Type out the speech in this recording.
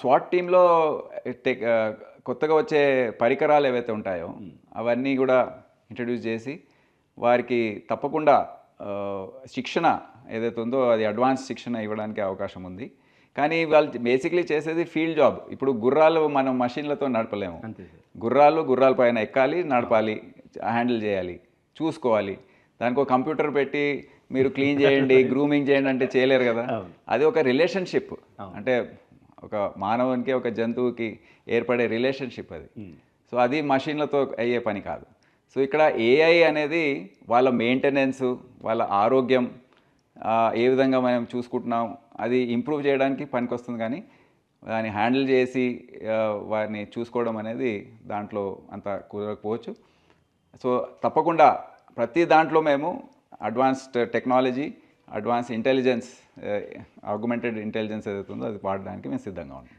Swat టీంలో tech కొత్తగా వచ్చే పరికరాలు ఏవైతే ఉంటాయో అవన్నీ కూడా ఇంట్రడ్యూస్ చేసి వారికి తప్పకుండా శిక్షణ ఏదైతే ఉందో అది అడ్వాన్స్ శిక్షణ ఇవ్వడానికి అవకాశం ఉంది. కానీ వాళ్ళు బేసిక్లీ చేసేది ఫీల్డ్ జాబ్. ఇప్పుడు గుర్రాలు మనం మషిన్లతో నడపలేము. గుర్రాలు గుర్రాల పైన ఎక్కాలి నడపాలి హ్యాండిల్ చేయాలి చూసుకోవాలి. దానికి ఒక కంప్యూటర్ పెట్టి మీరు క్లీన్ చేయండి గ్రూమింగ్ చేయండి అంటే చేయలేరు కదా. అది ఒక రిలేషన్షిప్. అంటే ఒక మానవునికి ఒక జంతువుకి ఏర్పడే రిలేషన్షిప్ అది. ఉమ్. సో అది మషిన్లతో అయ్యే పని కాదు. సో ఇక్కడ ఏఐ అనేది వాళ్ళ మెయింటెనెన్స్ వాళ్ళ ఆరోగ్యం ఏ విధంగా మనం చూసుకుంటున్నాం అది ఇంప్రూవ్ చేయడానికి పనికొస్తుంది కానీ దాన్ని హ్యాండిల్ చేసి వారిని చూసుకోవడం అనేది దాంట్లో అంత కుదరకపోవచ్చు. సో తప్పకుండా ప్రతి దాంట్లో మేము advanced technology advance intelligence augmented intelligence ఏదైతే ఉందో అది వాడడానికి మేము సిద్ధంగా ఉన్నాం.